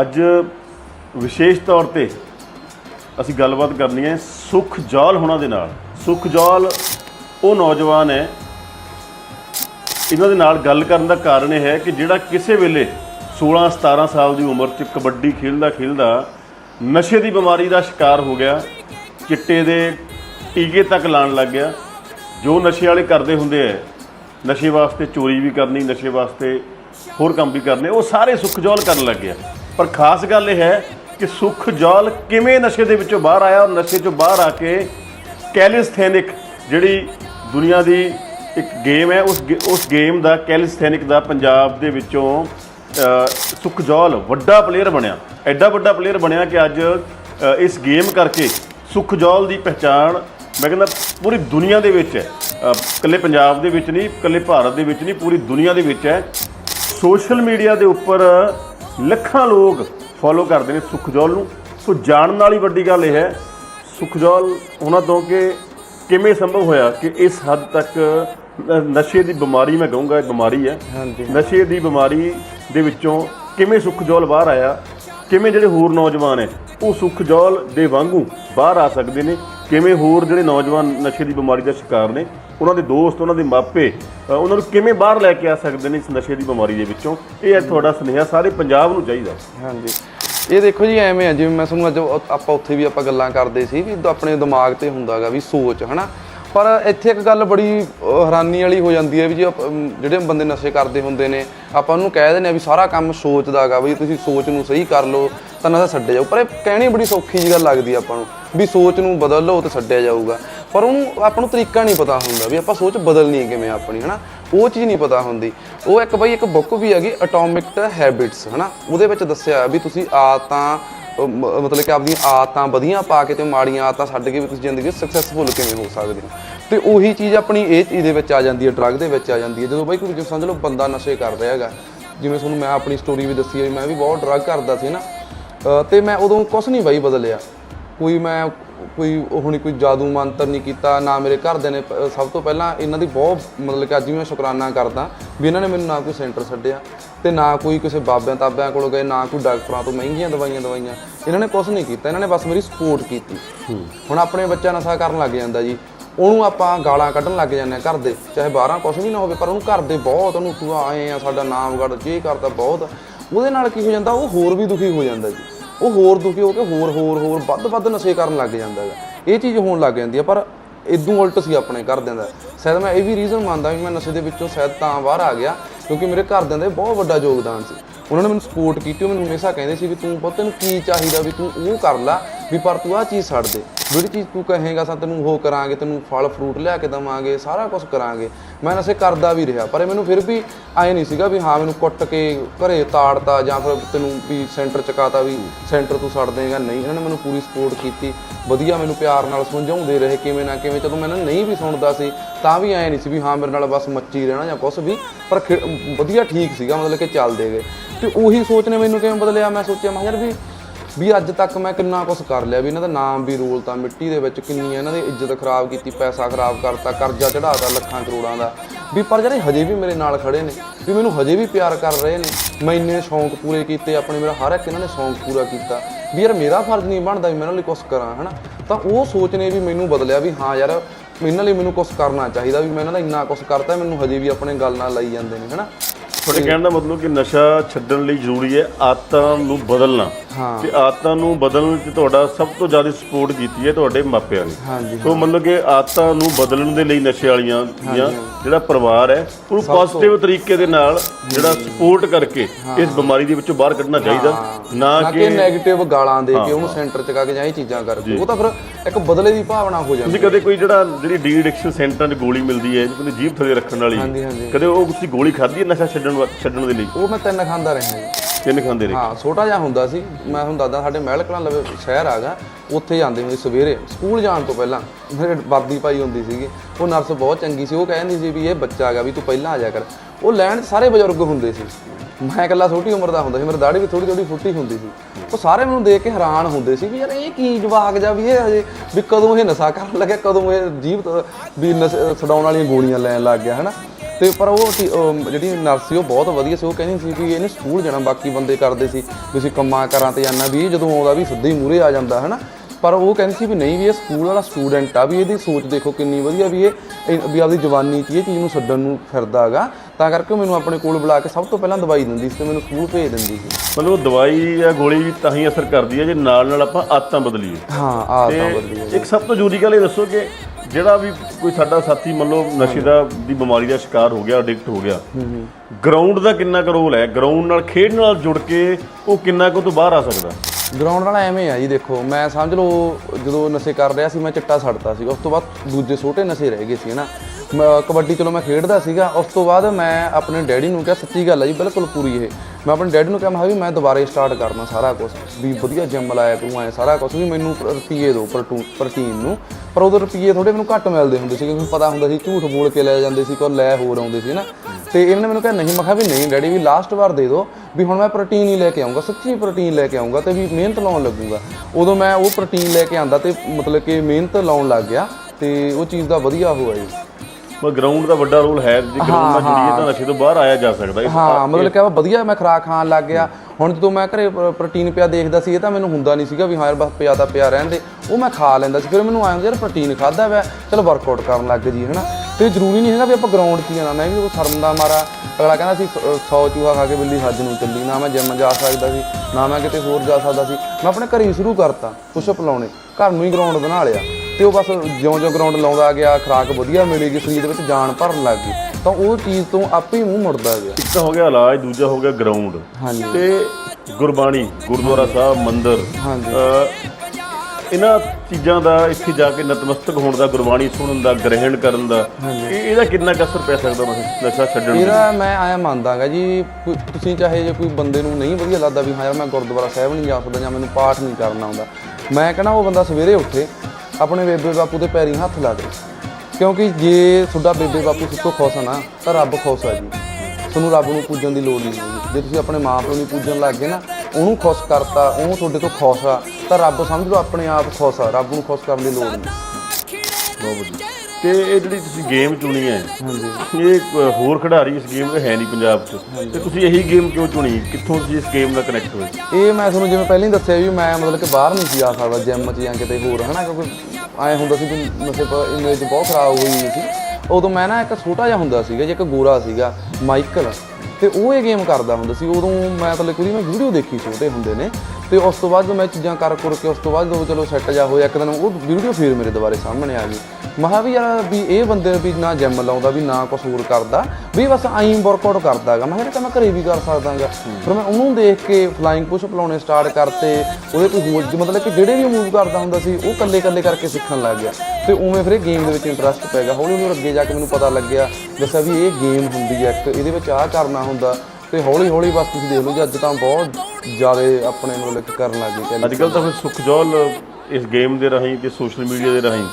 ਅੱਜ ਵਿਸ਼ੇਸ਼ ਤੌਰ ਤੇ ਅਸੀਂ ਗੱਲਬਾਤ ਕਰਨੀ ਹੈ ਸੁਖ ਜੌਲ ਹੋਣਾ ਦੇ ਨਾਲ। ਸੁਖ ਜੌਲ ਉਹ ਨੌਜਵਾਨ ਹੈ। ਇਹਨਾਂ ਦੇ ਨਾਲ ਗੱਲ ਕਰਨ ਦਾ ਕਾਰਨ ਇਹ ਹੈ ਕਿ ਜਿਹੜਾ ਕਿਸੇ ਵੇਲੇ 16 17 ਸਾਲ ਦੀ ਉਮਰ 'ਚ ਕਬੱਡੀ ਖੇਡਦਾ ਖੇਡਦਾ ਨਸ਼ੇ ਦੀ ਬਿਮਾਰੀ ਦਾ ਸ਼ਿਕਾਰ ਹੋ ਗਿਆ, ਚਿੱਟੇ ਦੇ ਟੀਕੇ ਤੱਕ ਲਾਣ ਲੱਗ ਗਿਆ। ਜੋ ਨਸ਼ੇ ਵਾਲੇ ਕਰਦੇ ਹੁੰਦੇ ਐ ਨਸ਼ੇ ਵਾਸਤੇ ਚੋਰੀ ਵੀ ਕਰਨੀ, ਨਸ਼ੇ ਵਾਸਤੇ ਹੋਰ ਕੰਮ ਵੀ ਕਰਨੇ, ਉਹ ਸਾਰੇ ਸੁੱਖ ਜੌਲ ਕਰਨ ਲੱਗ ਗਿਆ। ਪਰ ਖਾਸ ਗੱਲ ਇਹ ਹੈ ਕਿ ਸੁੱਖ ਜੌਲ ਕਿਵੇਂ ਨਸ਼ੇ ਦੇ ਵਿੱਚੋਂ ਬਾਹਰ ਆਇਆ ਔਰ ਨਸ਼ੇ ਚੋਂ ਬਾਹਰ ਆ ਕੇ ਕੈਲਿਸਥੈਨਿਕ ਜਿਹੜੀ ਦੁਨੀਆ ਦੀ ਇੱਕ ਗੇਮ ਹੈ, ਉਸ ਗੇ- ਉਸ ਗੇਮ ਦਾ ਕੈਲਿਸਥੈਨਿਕ ਦਾ ਪੰਜਾਬ ਦੇ ਵਿੱਚੋਂ ਸੁਖਜੌਲ ਵੱਡਾ ਪਲੇਅਰ ਬਣਿਆ। ਐਡਾ ਵੱਡਾ ਪਲੇਅਰ ਬਣਿਆ ਕਿ ਅੱਜ ਇਸ ਗੇਮ ਕਰਕੇ ਸੁਖਜੌਲ ਦੀ ਪਹਿਚਾਣ, ਮੈਂ ਕਹਿੰਦਾ ਪੂਰੀ ਦੁਨੀਆ ਦੇ ਵਿੱਚ ਹੈ। ਇਕੱਲੇ ਪੰਜਾਬ ਦੇ ਵਿੱਚ ਨਹੀਂ, ਇਕੱਲੇ ਭਾਰਤ ਦੇ ਵਿੱਚ ਨਹੀਂ, ਪੂਰੀ ਦੁਨੀਆ ਦੇ ਵਿੱਚ ਹੈ। ਸੋਸ਼ਲ ਮੀਡੀਆ ਦੇ ਉੱਪਰ ਲੱਖਾਂ ਲੋਕ ਫੋਲੋ ਕਰਦੇ ਨੇ ਸੁਖਜੌਲ ਨੂੰ। ਸੋ ਜਾਣਨ ਵਾਲੀ ਵੱਡੀ ਗੱਲ ਇਹ ਹੈ ਸੁਖਜੌਲ ਉਹਨਾਂ ਤੋਂ ਕਿ ਕਿਵੇਂ ਸੰਭਵ ਹੋਇਆ ਕਿ ਇਸ ਹੱਦ ਤੱਕ ਨਸ਼ੇ ਦੀ ਬਿਮਾਰੀ ਮੈਂ ਕਹੂੰਗਾ ਇਹ ਬਿਮਾਰੀ ਹੈ। ਨਸ਼ੇ ਦੀ ਬਿਮਾਰੀ ਦੇ ਵਿੱਚੋਂ ਕਿਵੇਂ ਸੁਖਜੌਲ ਬਾਹਰ ਆਇਆ ਕਿਵੇਂ ਜਿਹੜੇ ਹੋਰ ਨੌਜਵਾਨ ਹੈ ਉਹ ਸੁਖਜੌਲ ਦੇ ਵਾਂਗੂ ਬਾਹਰ ਆ ਸਕਦੇ ਨੇ। ਕਿਵੇਂ ਹੋਰ ਜਿਹੜੇ ਨੌਜਵਾਨ ਨਸ਼ੇ ਦੀ ਬਿਮਾਰੀ ਦਾ ਸ਼ਿਕਾਰ ਨੇ ਉਹਨਾਂ ਦੇ ਦੋਸਤ ਉਹਨਾਂ ਦੇ ਮਾਪੇ ਅ, ਉਹਨਾਂ ਨੂੰ ਕਿਵੇਂ ਬਾਹਰ ਲੈ ਕੇ ਆ ਸਕਦੇ ਨੇ ਇਸ ਨਸ਼ੇ ਦੀ ਬਿਮਾਰੀ ਦੇ ਵਿੱਚੋਂ? ਇਹ ਹੈ ਤੁਹਾਡਾ ਸੁਨੇਹਾ ਸਾਰੇ ਪੰਜਾਬ ਨੂੰ ਚਾਹੀਦਾ ਹਾਂਜੀ। ਇਹ ਦੇਖੋ ਜੀ ਐਵੇਂ ਆ ਜਿਵੇਂ ਮੈਂ ਤੁਹਾਨੂੰ ਅੱਜ ਉਹ- ਆਪਾਂ ਉੱਥੇ ਵੀ ਆਪਾਂ ਗੱਲਾਂ ਕਰਦੇ ਸੀ ਵੀ ਆਪਣੇ ਦਿਮਾਗ ਤੇ ਹੁੰਦਾਗਾ ਵੀ ਸੋਚ ਹਨਾ? ਪਰ ਇੱਥੇ ਇੱਕ ਗੱਲ ਬੜੀ ਅਹ, ਹੈਰਾਨੀ ਵਾਲੀ ਹੋ ਜਾਂਦੀ ਹੈ ਵੀ ਜੇ ਆਪ- ਅਮ, ਜਿਹੜੇ ਬੰਦੇ ਨਸ਼ੇ ਕਰਦੇ ਹੁੰਦੇ ਨੇ ਆਪਾਂ ਉਹਨੂੰ ਕਹਿ ਦਿੰਦੇ ਆ ਵੀ ਸਾਰਾ ਕੰਮ ਸੋਚ ਦਾਗਾ ਵੀ ਤੁਸੀਂ ਸੋਚ ਨੂੰ ਸਹੀ ਕਰ ਲਓ ਤਾਂ ਨਸ਼ਾ ਛੱਡਿਆ ਜਾਓ। ਪਰ ਇਹ ਕਹਿਣੀ ਬੜੀ ਸੌਖੀ ਜਿਹੀ ਗੱਲ ਲੱਗਦੀ ਆ ਆਪਾਂ ਨੂੰ। ਵੀ ਸੋਚ ਨੂੰ ਬਦਲ ਲਓ ਤੇ ਛੱਡਿਆ ਜਾਊਗਾ। ਪਰ ਉਹਨੂੰ ਆਪਾਂ ਨੂੰ ਤਰੀਕਾ ਨਹੀਂ ਪਤਾ ਹੁੰਦਾ ਵੀ ਆਪਾਂ ਸੋਚ ਬਦਲਣੀ ਕਿਵੇਂ ਆਪਣੀ, ਹਨਾ? ਉਹ ਚੀਜ਼ ਨਹੀਂ ਪਤਾ ਹੁੰਦੀ। ਉਹ ਇੱਕ ਬਈ ਇੱਕ ਬੁੱਕ ਵੀ ਹੈਗੀ ਅਟੋਮਿਕ ਹੈਬਿਟਸ ਹਨਾ? ਉਹਦੇ ਵਿੱਚ ਦੱਸਿਆ ਵੀ ਤੁਸੀਂ ਆਦਤਾਂ ਮ- ਮਤਲਬ ਕਿ ਆਪਦੀਆਂ ਆਦਤਾਂ ਵਧੀਆ ਪਾ ਕੇ ਤੇ ਮਾੜੀਆਂ ਆਦਤਾਂ ਛੱਡ ਕੇ ਵੀ ਤੁਸੀਂ ਜ਼ਿੰਦਗੀ ਵਿੱਚ ਸਕਸੈਸਫੁਲ ਕਿਵੇਂ ਹੋ ਸਕਦੇ ਹੋ। ਤੇ ਉਹੀ ਚੀਜ਼ ਆਪਣੀ ਇਹ ਚੀਜ਼ ਦੇ ਵਿੱਚ ਆ ਜਾਂਦੀ ਹੈ ਡਰੱਗ ਦੇ ਵਿੱਚ ਆ ਜਾਂਦੀ ਹੈ। ਜਦੋਂ ਬਈ ਕੋਈ ਸਮਝ ਲਓ ਬੰਦਾ ਨਸ਼ੇ ਕਰ ਰਿਹਾ ਹੈਗਾ, ਜਿਵੇਂ ਤੁਹਾਨੂੰ ਮੈਂ ਆਪਣੀ ਸਟੋਰੀ ਵੀ ਦੱਸੀ ਹੈ ਮੈਂ ਵੀ ਬਹੁਤ ਡਰੱਗ ਕਰਦਾ ਸੀ ਨਾ ਅਹ ਤੇ ਮੈਂ ਉਦੋਂ ਕੁਝ ਨਹੀਂ ਬਾਈ ਬਦਲਿਆ। ਕੋਈ ਮੈਂ ਕੋਈ ਉਹ ਹੁਣੀ ਕੋਈ ਜਾਦੂ ਮੰਤਰ ਨਹੀਂ ਕੀਤਾ ਨਾ ਮੇਰੇ ਘਰਦਿਆਂ ਨੇ ਪ- ਸਭ ਤੋਂ ਪਹਿਲਾਂ ਇਹਨਾਂ ਦੀ ਬਹੁਤ ਮਤਲਬ ਕਿ ਅੱਜ ਵੀ ਮੈਂ ਸ਼ੁਕਰਾਨਾ ਕਰਦਾ ਵੀ ਇਹਨਾਂ ਨੇ ਮੈਨੂੰ ਨਾ ਕੋਈ ਸੈਂਟਰ ਛੱਡਿਆ ਤੇ ਨਾ ਕੋਈ ਕਿਸੇ ਬਾਬਿਆਂ ਤਾਬਿਆਂ ਕੋਲ ਗਏ ਨਾ ਕੋਈ ਡਾਕਟਰਾਂ ਤੋਂ ਮਹਿੰਗੀਆਂ ਦਵਾਈਆਂ ਦਵਾਈਆਂ। ਇਹਨਾਂ ਨੇ ਕੁਝ ਨਹੀਂ ਕੀਤਾ ਇਹਨਾਂ ਨੇ ਬਸ ਮੇਰੀ ਸਪੋਰਟ ਕੀਤੀ। ਹੁਣ ਆਪਣੇ ਬੱਚਾ ਨਸ਼ਾ ਕਰਨ ਲੱਗ ਜਾਂਦਾ ਜੀ ਉਹਨੂੰ ਆਪਾਂ ਗਾਲਾਂ ਕੱਢਣ ਲੱਗ ਜਾਂਦੇ ਆ ਘਰ ਦੇ ਚਾਹੇ 12 ਕੁਝ ਵੀ ਨਾ ਹੋਵੇ ਪਰ ਉਹਨੂੰ ਘਰ ਦੇ ਬਹੁਤ ਉਹਨੂੰ ਤੂੰ ਆਏ ਆ ਸਾਡਾ ਨਾਮ ਗੜ ਜੇ ਕਰਦਾ ਬਹੁਤ ਉਹਦੇ ਨਾਲ ਕੀ ਹੋ ਜਾਂਦਾ ਉਹ ਹੋਰ ਵੀ ਦੁਖੀ ਹੋ ਜਾਂਦਾ ਜੀ। ਉਹ ਹੋਰ ਦੁਖੀ ਹੋ ਕੇ ਹੋਰ ਹੋਰ ਹੋਰ ਵੱਧ ਵੱਧ ਨਸ਼ੇ ਕਰਨ ਲੱਗ ਜਾਂਦਾ ਹੈਗਾ। ਇਹ ਚੀਜ਼ ਹੋਣ ਲੱਗ ਜਾਂਦੀ ਹੈ, ਪਰ ਇਦੋਂ ਉਲਟ ਸੀ ਆਪਣੇ ਘਰਦਿਆਂ ਦਾ। ਸ਼ਾਇਦ ਮੈਂ ਇਹ ਵੀ ਰੀਜ਼ਨ ਮੰਨਦਾ ਵੀ ਮੈਂ ਨਸ਼ੇ ਦੇ ਵਿੱਚੋਂ ਸ਼ਾਇਦ ਤਾਂ ਬਾਹਰ ਆ ਗਿਆ, ਕਿਉਂਕਿ ਮੇਰੇ ਘਰਦਿਆਂ ਦਾ ਇਹ ਬਹੁਤ ਵੱਡਾ ਯੋਗਦਾਨ ਸੀ। ਉਹਨਾਂ ਨੇ ਮੈਨੂੰ ਸਪੋਰਟ ਕੀਤੀ, ਉਹ ਮੈਨੂੰ ਹਮੇਸ਼ਾ ਕਹਿੰਦੇ ਸੀ ਵੀ ਤੂੰ ਪੁੱਤ ਤੈਨੂੰ ਕੀ ਚਾਹੀਦਾ ਵੀ ਤੂੰ ਉਹ ਕਰ ਲੈ ਵੀ ਪਰ ਤੂੰ ਆਹ ਚੀਜ਼ ਛੱਡ ਦੇ। ਜਿਹੜੀ ਚੀਜ਼ ਤੂੰ ਕਹੇਗਾ, ਸਾ ਤੈਨੂੰ ਉਹ ਕਰਾਂਗੇ, ਤੈਨੂੰ ਫਲ ਫਰੂਟ ਲਿਆ ਕੇ ਦਵਾਂਗੇ, ਸਾਰਾ ਕੁਝ ਕਰਾਂਗੇ। ਮੈਂ ਨਸ਼ੇ ਕਰਦਾ ਵੀ ਰਿਹਾ, ਪਰ ਇਹ ਮੈਨੂੰ ਫਿਰ ਵੀ ਆਏ ਨਹੀਂ ਸੀਗਾ ਵੀ ਹਾਂ, ਮੈਨੂੰ ਕੁੱਟ ਕੇ ਘਰੇ ਤਾੜਤਾ ਜਾਂ ਫਿਰ ਤੈਨੂੰ ਵੀ ਸੈਂਟਰ ਚਕਾਤਾ ਵੀ ਸੈਂਟਰ ਤੂੰ ਛੱਡ ਦੇਗਾ ਨਹੀਂ। ਇਹਨਾਂ ਨੇ ਮੈਨੂੰ ਪੂਰੀ ਸਪੋਰਟ ਕੀਤੀ, ਵਧੀਆ ਮੈਨੂੰ ਪਿਆਰ ਨਾਲ ਸਮਝਾਉਂਦੇ ਰਹੇ ਕਿਵੇਂ ਨਾ ਕਿਵੇਂ। ਜਦੋਂ ਮੈਂ ਇਹਨਾਂ ਨਹੀਂ ਵੀ ਸੁਣਦਾ ਸੀ, ਤਾਂ ਵੀ ਆਏ ਨਹੀਂ ਸੀ ਵੀ ਹਾਂ, ਮੇਰੇ ਨਾਲ ਬਸ ਮੱਚੀ ਰਹਿਣਾ ਜਾਂ ਕੁਝ ਵੀ, ਪਰ ਖੇ- ਵਧੀਆ ਠੀਕ ਸੀਗਾ, ਮਤਲਬ ਕਿ ਚੱਲਦੇ ਗਏ। ਤੇ ਉਹੀ ਸੋਚ ਨੇ ਮੈਨੂੰ ਕਿਵੇਂ ਬਦਲਿਆ? ਮੈਂ ਸੋਚਿਆ, ਮੈਂ ਯਾਰ ਵੀ ਵੀ ਅੱਜ ਤੱਕ ਮੈਂ ਕਿੰਨਾ ਕੁਝ ਕਰ ਲਿਆ ਵੀ ਇਹਨਾਂ ਦਾ ਨਾਮ ਵੀ ਰੋਲਤਾ ਮਿੱਟੀ ਦੇ ਵਿੱਚ ਕਿੰਨੀ ਇਹਨਾਂ ਦੀ ਇੱਜ਼ਤ ਖਰਾਬ ਕੀਤੀ, ਪੈਸਾ ਖਰਾਬ ਕਰਤਾ, ਕਰਜ਼ਾ ਚੜਾਤਾ ਲੱਖਾਂ ਕਰੋੜਾਂ ਦਾ। ਵੀ ਪਰ ਜਿਹੜੇ ਹਜੇ ਵੀ ਮੇਰੇ ਨਾਲ ਖੜੇ ਨੇ, ਵੀ ਮੈਨੂੰ ਹਜੇ ਵੀ ਪਿਆਰ ਕਰ ਰਹੇ ਨੇ, ਮੈਂ ਇੰਨੇ ਸ਼ੌਂਕ ਪੂਰੇ ਕੀਤੇ, ਆਪਣੇ ਮੇਰਾ ਹਰ ਇੱਕ ਇਹਨਾਂ ਨੇ ਸ਼ੌਂਕ ਪੂਰਾ ਕੀਤਾ, ਵੀ ਯਾਰ ਮੇਰਾ ਫਰਜ਼ ਨਹੀਂ ਬਣਦਾ ਵੀ ਮੈਂ ਇਹਨਾਂ ਲਈ ਕੁਝ ਕਰਾਂ, ਹਨਾ? ਤਾਂ ਉਹ ਸੋਚ ਨੇ ਵੀ ਮੈਨੂੰ ਬਦਲਿਆ ਵੀ ਹਾਂ ਯਾਰ, ਇਹਨਾਂ ਲਈ ਮੈਨੂੰ ਕੁਝ ਕਰਨਾ ਚਾਹੀਦਾ, ਵੀ ਮੈਂ ਇਹਨਾਂ ਦਾ ਇੰਨਾ ਕੁਝ ਕਰਤਾ, ਮੈਨੂੰ ਹਜੇ ਵੀ ਆਪਣੇ ਗੱਲ ਨਾਲ ਲਈ ਜਾਂਦੇ ਨੇ, ਹਨਾ? ਤੁਹਾਡੇ ਕਹਿਣ ਦਾ ਮਤਲਬ ਕਿ ਨਸ਼ਾ ਛੱਡਣ ਲਈ ਜ਼ਰੂਰੀ ਹੈ ਆਦਤਾਂ ਨੂੰ ਬਦਲਣਾ। ਹਾਂ। ਤੇ ਆਦਤਾਂ ਨੂੰ ਬਦਲਣ 'ਚ ਤੁਹਾਡਾ ਸਭ ਤੋਂ ਜ਼ਿਆਦਾ ਸਪੋਰਟ ਕੀਤੀ ਹੈ ਤੁਹਾਡੇ ਮਾਪਿਆਂ ਨੇ। ਸੋ ਮਤਲਬ ਕਿ ਆਦਤਾਂ ਨੂੰ ਬਦਲਣ ਦੇ ਲਈ ਨਸ਼ੇ ਵਾਲੀਆਂ ਦੀਆਂ ਜਿਹੜਾ ਪਰਿਵਾਰ ਹੈ ਉਹਨੂੰ ਪੋਜ਼ਿਟਿਵ ਤਰੀਕੇ ਦੇ ਨਾਲ ਜਿਹੜਾ ਸਪੋਰਟ ਕਰਕੇ ਇਸ ਬਿਮਾਰੀ ਦੇ ਵਿੱਚੋਂ ਬਾਹਰ ਕੱਢਣਾ ਚਾਹੀਦਾ। ਨਾ ਕਿ ਕਿ 네ਗੇਟਿਵ ਗਾਲਾਂ ਦੇ ਕੇ ਉਹਨੂੰ ਸੈਂਟਰ ਚ ਕਾ ਕੇ ਜਾਂ ਇਹ ਚੀਜ਼ਾਂ ਕਰਕੇ। ਉਹ ਤਾਂ ਫਿਰ ਇੱਕ ਬਦਲੇ ਦੀ ਭਾਵਨਾ ਹੋ ਜਾਂਦੀ ਤੁਸੀਂ ਕਦੇ ਕੋਈ ਜਿਹੜਾ ਜਿਹੜੀ ਡੀ ਐਡਿਕਸ਼ਨ ਸੈਂਟਰਾਂ 'ਚ ਗੋਲੀ ਮਿਲਦੀ ਹੈ ਜਿਹਨੂੰ ਜੀਭ ਥੱਲੇ ਰੱਖਣ ਵਾਲੀ ਕਦੇ ਉਹ ਤੁਸੀਂ ਗੋਲੀ ਖਾਧੀ ਹੈ ਨਸ਼ਾ ਛੱਡਣ ਵਾ- ਛੱਡਣ ਦੇ ਲਈ? ਉਹ ਮੈਂ ਤਿੰਨ ਖਾਂਦਾ ਰਿਹਾ ਜੀ ਕਿੰਨ ਖਾਂਦੇ ਰਹੇ ਹਾਂ ਛੋਟਾ ਜਿਹਾ ਹੁੰਦਾ ਸੀ। ਮੈਂ ਹੁਣ ਦਾਦਾ ਸਾਡੇ ਮਹਿਲ ਕਲਾਂ ਲਵੇ ਸ਼ਹਿਰ ਆਗਾ ਉੱਥੇ ਜਾਂਦੇ ਹੁੰਦੇ ਸਵੇਰੇ। ਸਕੂਲ ਜਾਣ ਤੋਂ ਪਹਿਲਾਂ ਮੇਰੇ ਵਰਦੀ ਪਾਈ ਹੁੰਦੀ ਸੀਗੀ ਉਹ ਨਰਸ ਬਹੁਤ ਚੰਗੀ ਸੀ। ਉਹ ਕਹਿੰਦੀ ਸੀ ਵੀ ਇਹ ਬੱਚਾ ਹੈਗਾ ਵੀ ਤੂੰ ਪਹਿਲਾਂ ਆ ਜਾ ਕਰ। ਉਹ ਲੈਣ ਸਾਰੇ ਬਜ਼ੁਰਗ ਹੁੰਦੇ ਸੀ। ਮੈਂ ਇਕੱਲਾ ਛੋਟੀ ਉਮਰ ਦਾ ਹੁੰਦਾ ਸੀ ਮੇਰੀ ਦਾੜੀ ਵੀ ਥੋੜੀ ਥੋੜੀ ਫੁੱਟੀ ਹੁੰਦੀ ਸੀ। ਉਹ ਸਾਰੇ ਮੈਨੂੰ ਦੇਖ ਕੇ ਹੈਰਾਨ ਹੁੰਦੇ ਸੀ ਵੀ ਯਾਰ ਇਹ ਕੀ ਜਵਾਕ ਜਾ ਵੀ ਇਹ ਹਜੇ ਵੀ ਕਦੋਂ ਇਹ ਨਸ਼ਾ ਕਰਨ ਲੱਗਿਆ ਕਦੋਂ ਇਹ ਜੀਵ ਵੀ ਛਡਾਉਣ ਵਾਲੀਆਂ ਗੋਲੀਆਂ ਲੈਣ ਲੱਗ ਗਿਆ ਹਨਾ? ਤੇ ਪਰ ਉਹ ਟੀ- ਅਹ ਜਿਹੜੀ ਨਰਸ ਸੀ ਉਹ ਬਹੁਤ ਵਧੀਆ ਸੀ। ਉਹ ਕਹਿੰਦੀ ਸੀ ਵੀ ਇਹਨੇ ਸਕੂਲ ਜਾਣਾ ਬਾਕੀ ਬੰਦੇ ਕਰਦੇ ਸੀ। ਅਸੀਂ ਕੰਮਾਂ ਕਰਾਂ ਤੇ ਜਾਣਾ ਵੀ ਇਹ ਜਦੋਂ ਆਉਂਦਾ ਵੀ ਸਿੱਧੇ ਹੀ ਮੂਰੇ ਆ ਜਾਂਦਾ ਹਨਾ? ਪਰ ਉਹ ਕਹਿੰਦੀ ਸੀ ਵੀ ਨਹੀਂ ਵੀ ਇਹ ਸਕੂਲ ਵਾਲਾ ਸਟੂਡੈਂਟ ਆ ਵੀ ਇਹਦੀ ਸੋਚ ਦੇਖੋ ਕਿੰਨੀ ਵਧੀਆ ਵੀ ਇਹ ਇਹ- ਵੀ ਆਪਦੀ ਜਵਾਨੀ 'ਚ ਇਹ ਚੀਜ਼ ਨੂੰ ਛੱਡਣ ਨੂੰ ਫਿਰਦਾ ਹੈਗਾ। ਤਾਂ ਕਰਕੇ ਉਹ ਮੈਨੂੰ ਆਪਣੇ ਕੋਲ ਬੁਲਾ ਕੇ ਸਭ ਤੋਂ ਪਹਿਲਾਂ ਦਵਾਈ ਦਿੰਦੀ ਸੀ ਤੇ ਮੈਨੂੰ ਸਕੂਲ ਭੇਜ ਦਿੰਦੀ ਸੀ। ਮਤਲਬ ਉਹ ਦਵਾਈ ਜਾਂ ਗੋਲੀ ਵੀ ਤਾਂ ਹੀ ਅਸਰ ਕਰਦੀ ਹੈ ਜੇ ਨਾਲ ਨਾਲ ਆਪਾਂ ਆਦਤਾਂ ਬਦਲੀਏ। ਹਾਂ ਆ ਤਾਂ ਵਧੀਆ ਤੇ ਇੱਕ ਸਭ ਤੋਂ ਜ਼ਰੂਰੀ ਗੱਲ ਇਹ ਦੱਸੋ ਕਿ ਜਿਹੜਾ ਵੀ ਕੋਈ ਸਾਡਾ ਸਾਥੀ ਮੰਨ ਲਓ ਨਸ਼ੇ ਦਾ ਦੀ ਬਿਮਾਰੀ ਦਾ ਸ਼ਿਕਾਰ ਹੋ ਗਿਆ ਐਡਿਕਟ ਹੋ ਗਿਆ। ਗਰਾਊਂਡ ਦਾ ਕਿੰਨਾ ਕੁ ਰੋਲ ਹੈ? ਗਰਾਊਂਡ ਨਾਲ ਖੇਡ ਨਾਲ ਜੁੜ ਕੇ ਉਹ ਕਿੰਨਾ ਕੁ ਤੋਂ ਬਾਹਰ ਆ ਸਕਦਾ? ਗਰਾਊਂਡ ਵਾਲਾ ਐਵੇਂ ਆ ਜੀ ਦੇਖੋ ਮੈਂ ਸਮਝ ਲਓ ਜਦੋਂ ਨਸ਼ੇ ਕਰ ਰਿਹਾ ਸੀ ਮੈਂ ਚਿੱਟਾ ਛੱਡਤਾ ਸੀ ਉਸ ਤੋਂ ਬਾਅਦ ਦੂਜੇ ਛੋਟੇ ਨਸ਼ੇ ਰਹਿ ਗਏ ਸੀ ਹਨਾ? ਮੈਂ ਕਬੱਡੀ ਚਲੋ ਮੈਂ ਖੇਡਦਾ ਸੀਗਾ, ਉਸ ਤੋਂ ਬਾਅਦ ਮੈਂ ਆਪਣੇ ਡੈਡੀ ਨੂੰ ਕਿਹਾ, ਸੱਚੀ ਗੱਲ ਹੈ ਜੀ, ਬਿਲਕੁਲ ਪੂਰੀ ਇਹ। ਮੈਂ ਆਪਣੇ ਡੈਡੀ ਨੂੰ ਕਿਹਾ, ਮੈਂ ਕਿਹਾ ਵੀ ਮੈਂ ਦੁਬਾਰੇ ਸਟਾਰਟ ਕਰਨਾ ਸਾਰਾ ਕੁਝ ਵੀ ਵਧੀਆ ਜਿਮ ਲਾਇਆ ਤੂੰ, ਐ ਸਾਰਾ ਕੁਝ ਵੀ ਮੈਨੂੰ ਰੁਪਈਏ ਦਿਓ ਪ੍ਰਟੂ ਪ੍ਰੋਟੀਨ ਨੂੰ। ਪਰ ਉਦੋਂ ਰੁਪਈਏ ਥੋੜੇ ਮੈਨੂੰ ਘੱਟ ਮਿਲਦੇ ਹੁੰਦੇ ਸੀ ਕਿਉਂਕਿ ਪਤਾ ਹੁੰਦਾ ਸੀ ਝੂਠ ਬੋਲ ਕੇ ਲੈ ਜਾਂਦੇ ਸੀ, ਕੋਈ ਲੈ ਹੋਰ ਆਉਂਦੇ ਸੀ ਨਾ ਤੇ ਇਹਨਾਂ ਨੇ ਮੈਨੂੰ ਕਿਹਾ, ਨਹੀਂ, ਮੈਂ ਕਿਹਾ ਵੀ ਨਹੀਂ ਡੈਡੀ, ਵੀ ਲਾਸਟ ਵਾਰ ਦੇ ਦਿਓ ਵੀ ਹੁਣ ਮੈਂ ਪ੍ਰੋਟੀਨ ਹੀ ਲੈ ਕੇ ਆਉਂਗਾ ਸੱਚੀ ਪ੍ਰੋਟੀਨ ਲੈ ਕੇ ਆਉਂਗਾ ਤੇ ਵੀ ਮਿਹਨਤ ਲਾਉਣ ਲੱਗੂਗਾ। ਉਦੋਂ ਮੈਂ ਉਹ ਪ੍ਰੋਟੀਨ ਲੈ ਕੇ ਆਂਦਾ ਤੇ ਮਤਲਬ ਕਿ ਮਿਹਨਤ ਲਾਉਣ ਲੱਗ ਗਿਆ ਤੇ ਉਹ ਚੀਜ਼ ਦਾ ਵਧੀਆ ਹੋਇਆ ਜੀ। ਪਰ ਗਰਾਊਂਡ ਦਾ ਵੱਡਾ ਰੋਲ ਹੈ ਜੇ ਗਰਾਊਂਡ ਨਾਲ ਜੁੜੀਏ ਤਾਂ ਨਸ਼ੇ ਤੋਂ ਬਾਹਰ ਆਇਆ ਜਾ ਸਕਦਾ ਇਸ- ਹਾਂ ਮਤਲਬ ਕਿ ਵਧੀਆ ਮੈਂ ਖੁਰਾਕ ਖਾਣ ਲੱਗ ਗਿਆ। ਹੁਣ ਜਦੋਂ ਮੈਂ ਘਰੇ ਪ੍ਰੋਟੀਨ ਪਿਆ ਦੇਖਦਾ ਸੀ ਇਹ ਤਾਂ ਮੈਨੂੰ ਹੁੰਦਾ ਨਹੀਂ ਸੀਗਾ ਵੀ ਹਾਂ ਯਾਰ ਬਸ ਪਿਆ ਤਾਂ ਪਿਆ ਰਹਿਣ ਦੇ। ਉਹ ਮੈਂ ਖਾ ਲੈਂਦਾ ਸੀ ਫਿਰ ਮੈਨੂੰ ਆਇਆ ਯਾਰ ਪ੍ਰੋਟੀਨ ਖਾਦਾ ਵਾ ਚਲੋ ਵਰਕਆਊਟ ਕਰਨ ਲੱਗ ਜੀ ਹਨਾ। ਤੇ ਜ਼ਰੂਰੀ ਨਹੀਂ ਹੈਗਾ ਵੀ ਆਪਾਂ ਗਰਾਊਂਡ 'ਚ ਜਾਣਾ ਮੈਂ ਵੀ ਉਹ ਸ਼ਰਮ ਦਾ ਮਾਰਾ। ਅਗਲਾ ਕਹਿੰਦਾ ਸੀ 100 ਚੂਹਾ ਖਾ ਕੇ ਬਿੱਲੀ ਹੱਜ ਨੂੰ ਚੱਲੀ ਨਾ ਮੈਂ ਜਿਮ ਜਾ ਸਕਦਾ ਸੀ ਨਾ ਮੈਂ ਕਿਤੇ ਹੋਰ ਜਾ ਸਕਦਾ ਸੀ। ਮੈਂ ਆਪਣੇ ਘਰੇ ਹੀ ਸ਼ੁਰੂ ਕਰਤਾ ਪੁਸ਼ਅਪ ਲਾਉਣੇ ਘਰ ਨੂੰ ਹੀ ਗਰਾਊਂਡ ਬਣਾ ਲਿਆ। ਤੇ ਉਹ ਬਸ ਜਿਉਂ-ਜਿਉਂ ਗਰਾਊਂਡ ਲਾਉਂਦਾ ਗਿਆ ਖੁਰਾਕ ਵਧੀਆ ਮਿਲੇਗੀ ਸਰੀਰ ਦੇ ਵਿੱਚ ਜਾਨ ਭਰਨ ਲੱਗ ਗਈ। ਤਾਂ ਉਹ ਚੀਜ਼ ਤੋਂ ਆਪੇ ਹੀ ਮੂੰਹ ਮੁੜਦਾ ਗਿਆ। ਇੱਕ ਤਾਂ ਹੋ ਗਿਆ ਇਲਾਜ ਦੂਜਾ ਹੋ ਗਿਆ ਗਰਾਊਂਡ ਹਾਂਜੀ। ਤੇ ਗੁਰਬਾਣੀ ਗੁਰਦੁਆਰਾ ਸਾਹਿਬ ਮੰਦਿਰ। ਹਾਂਜੀ। ਇਹਨਾਂ ਚੀਜ਼ਾਂ ਦਾ ਇੱਥੇ ਜਾ ਕੇ ਨਤਮਸਤਕ ਹੋਣ ਦਾ ਗੁਰਬਾਣੀ ਸੁਣਨ ਦਾ ਗ੍ਰਹਿਣ ਕਰਨ ਦਾ ਇਹ ਇਹਦਾ ਕਿੰਨਾ ਕੁ ਅਸਰ ਪੈ ਸਕਦਾ ਨਸ਼ਾ- ਨਸ਼ਾ ਛੱਡਣ ਨੂੰ ਇਹਦਾ ਮੈਂ ਆਇਆ ਮੰਨਦਾਗਾ ਜੀ ਤੁਸੀਂ ਚਾਹੇ ਜੇ ਕੋਈ ਬੰਦੇ ਨੂੰ ਨਹੀਂ ਵਧੀਆ ਲੱਗਦਾ ਵੀ ਹਾਂ ਯਾਰ ਮੈਂ ਗੁਰਦੁਆਰਾ ਸਾਹਿਬ ਨਹੀਂ ਜਾ ਸਕਦਾ ਜਾਂ ਮੈਨੂੰ ਪਾਠ ਨਹੀਂ ਕਰਨਾ ਆਉਂਦਾ। ਮੈਂ ਕਹਿੰਦਾ ਉਹ ਬੰਦਾ ਸਵੇਰੇ ਉੱਠੇ ਆਪਣੇ ਬੇਬੇ ਬਾਪੂ ਦੇ ਪੈਰੀਂ ਹੱਥ ਲਾ ਦੇ। ਕਿਉਂਕਿ ਜੇ ਤੁਹਾਡਾ ਬੇਬੇ ਬਾਪੂ ਸਭ ਤੋਂ ਖੁਸ਼ ਆ ਨਾ, ਤਾਂ ਰੱਬ ਖੁਸ਼ ਆ ਜੀ। ਤੁਹਾਨੂੰ ਰੱਬ ਨੂੰ ਪੂਜਣ ਦੀ ਲੋੜ ਨਹੀਂ ਹੈਗੀ। ਜੇ ਤੁਸੀਂ ਆਪਣੇ ਮਾਂ ਪਿਓ ਨੂੰ ਪੂਜਣ ਲੱਗ ਗਏ ਨਾ, ਉਹਨੂੰ ਖੁਸ਼ ਕਰਤਾ ਉਹ ਤੁਹਾਡੇ ਤੋਂ ਖੁਸ਼ ਆ, ਤਾਂ ਰੱਬ ਸਮਝ ਲਓ ਆਪਣੇ ਆਪ ਖੁਸ਼ ਆ। ਰੱਬ ਨੂੰ ਖੁਸ਼ ਕਰਨ ਦੀ ਲੋੜ ਨਹੀਂ। ਬਹੁਤ ਵਧੀਆ। ਤੇ ਇਹ ਜਿਹੜੀ ਤੁਸੀਂ ਗੇਮ ਚੁਣੀ ਹੈ ਇਹ ਕ- ਹੋਰ ਖਿਡਾਰੀ ਇਸ ਗੇਮ ਦੇ ਹੈ ਨਹੀਂ ਪੰਜਾਬ 'ਚ। ਤੇ ਤੁਸੀਂ ਇਹੀ ਗੇਮ ਕਿਉਂ ਚੁਣੀ? ਕਿੱਥੋਂ ਤੁਸੀਂ ਇਸ ਗੇਮ ਨਾਲ ਕਨੈਕਟ ਹੋਏ? ਇਹ ਮੈਂ ਤੁਹਾਨੂੰ ਜਿਵੇਂ ਪਹਿਲਾਂ ਹੀ ਦੱਸਿਆ ਵੀ ਮੈਂ ਮਤਲਬ ਕਿ ਬਾਹਰ ਨਹੀਂ ਸੀ ਆ ਸਕਦਾ ਜਿਮ 'ਚ ਜਾਂ ਕਿਤੇ ਹੋਰ, ਹਨਾ? ਕਿਉਂਕਿ ਐ ਹੁੰਦਾ ਸੀ ਕਿ ਮਤਲਬ ਇਮੇਜ ਬਹੁਤ ਖਰਾਬ ਹੋਈ ਹੋਈ ਸੀ। ਉਦੋਂ ਮੈਂ ਨਾ ਇੱਕ ਛੋਟਾ ਜਿਹਾ ਹੁੰਦਾ ਸੀਗਾ ਜੇ, ਇੱਕ ਗੋਰਾ ਸੀਗਾ, ਮਾਈਕਲ। ਤੇ ਉਹ ਇਹ ਗੇਮ ਕਰਦਾ ਹੁੰਦਾ ਸੀ। ਉਦੋਂ ਮੈਂ ਮਤਲਬ ਕਿ ਉਹਦੀ ਮੈਂ ਵੀਡੀਓ ਦੇਖੀ ਛੋਟੇ ਹੁੰਦੇ ਨੇ। ਤੇ ਉਸ ਤੋਂ ਬਾਅਦ ਜਦੋਂ ਮੈਂ ਚੀਜ਼ਾਂ ਕਰ ਕਰ ਕੇ ਉਸ ਤੋਂ ਬਾਅਦ ਉਹ ਚਲੋ ਸੈੱਟ ਜਾ ਹੋਇਆ, ਇੱਕ ਦਿਨ ਉਹ ਵੀਡੀਓ ਫੇਰ ਮੇਰੇ ਦੁਬਾਰੇ ਸਾਹਮਣੇ ਆ ਗਈ। ਮੈਂ ਕਿਹਾ ਵੀ ਯਾਰ ਵੀ ਇਹ ਬੰਦੇ ਵੀ ਨਾ ਜਿਮ ਲਾਉਂਦਾ, ਵੀ ਨਾ ਕਸੂਰ ਕਰਦਾ, ਵੀ ਬਸ ਆਈ ਵਰਕਆਊਟ ਕਰਦਾ ਹੈਗਾ ਮੈਂ ਕਿਹਾ ਤਾਂ ਮੈਂ ਘਰੇ ਵੀ ਕਰ ਸਕਦਾਗਾ। ਫਿਰ ਮੈਂ ਉਹਨੂੰ ਦੇਖ ਕੇ ਫਲਾਈਂਗ ਪੁਸ਼ਅਪ ਲਾਉਣੇ ਸਟਾਰਟ ਕਰਤੇ, ਉਹਦੇ ਕੋਈ ਹੋਰ ਮਤਲਬ ਕਿ ਜਿਹੜੇ ਵੀ ਮੂਵ ਕਰਦਾ ਹੁੰਦਾ ਸੀ, ਉਹ ਕੱਲੇ ਕੱਲੇ ਕਰਕੇ ਸਿੱਖਣ ਲੱਗ ਗਿਆ। ਤੇ ਉਵੇਂ ਫਿਰ ਇਹ ਗੇਮ ਦੇ ਵਿੱਚ ਇੰਟਰਸਟ ਪੈ ਗਿਆ। ਹੌਲੀ ਹੌਲੀ ਅੱਗੇ ਜਾ ਕੇ ਮੈਨੂੰ ਪਤਾ ਲੱਗਿਆ, ਦੱਸਿਆ ਵੀ ਇਹ ਗੇਮ ਹੁੰਦੀ ਹੈ ਇੱਕ, ਇਹਦੇ ਵਿੱਚ ਆਹ ਕਰਨਾ ਹੁੰਦਾ। ਤੇ ਹੌਲੀ ਹੌਲੀ ਬਸ ਤੁਸੀਂ ਦੇਖ ਲਓ ਜੀ, ਅੱਜ ਤਾਂ ਬਹੁਤ ਜ਼ਿਆਦਾ ਆਪਣੇ ਮਤਲਬ ਕਿ ਕਰਨ ਲੱਗ ਗਏ ਅੱਜ ਕੱਲ ਤਾਂ ਫਿਰ ਸੁਖਜੋਲ ਇਸ ਗੇਮ ਦੇ ਰਾਹੀਂ ਤੇ ਸੋਸ਼ਲ ਮੀਡੀਆ ਦੇ ਰਾਹੀਂ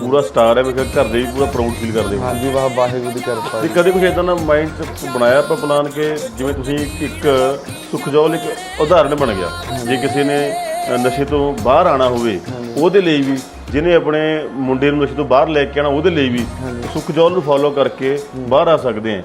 ਪੂਰਾ ਸਟਾਰ ਹੈ ਮੈਂ ਕਿਹਾ ਘਰ ਦੇ ਵੀ ਪੂਰਾ ਪ੍ਰਾਊਡ ਫੀਲ ਕਰਦੇ ਹੋ ਹਾਂਜੀ ਵਾਹ ਵਾਹਿਗੁਰੂ ਦੀ ਕਿਰਪਾ ਤੇ ਕਦੇ ਕੁਝ ਇਦਾਂ ਦਾ ਮਾਈਂਡ 'ਚ ਬਣਾਇਆ ਆਪਾਂ ਪਲਾਨ ਕਿ ਜਿਵੇਂ ਤੁਸੀਂ ਇੱਕ ਸੁਖਜੋਲ ਇੱਕ ਉਦਾਹਰਨ ਬਣ ਗਿਆ। ਜੇ ਕਿਸੇ ਨੇ ਨਸ਼ੇ ਤੋਂ ਬਾਹਰ ਆਣਾ ਹੋਵੇ ਉਹਦੇ ਲਈ ਵੀ ਜਿਹਨੇ ਆਪਣੇ ਮੁੰਡੇ ਨੂੰ ਨਸ਼ੇ ਤੋਂ ਬਾਹਰ ਲੈ ਕੇ ਆਣਾ ਉਹਦੇ ਲਈ ਵੀ ਸੁਖਜੋਲ ਨੂੰ ਫੋਲੋ ਕਰਕੇ ਬਾਹਰ ਆ ਸਕਦੇ ਆ।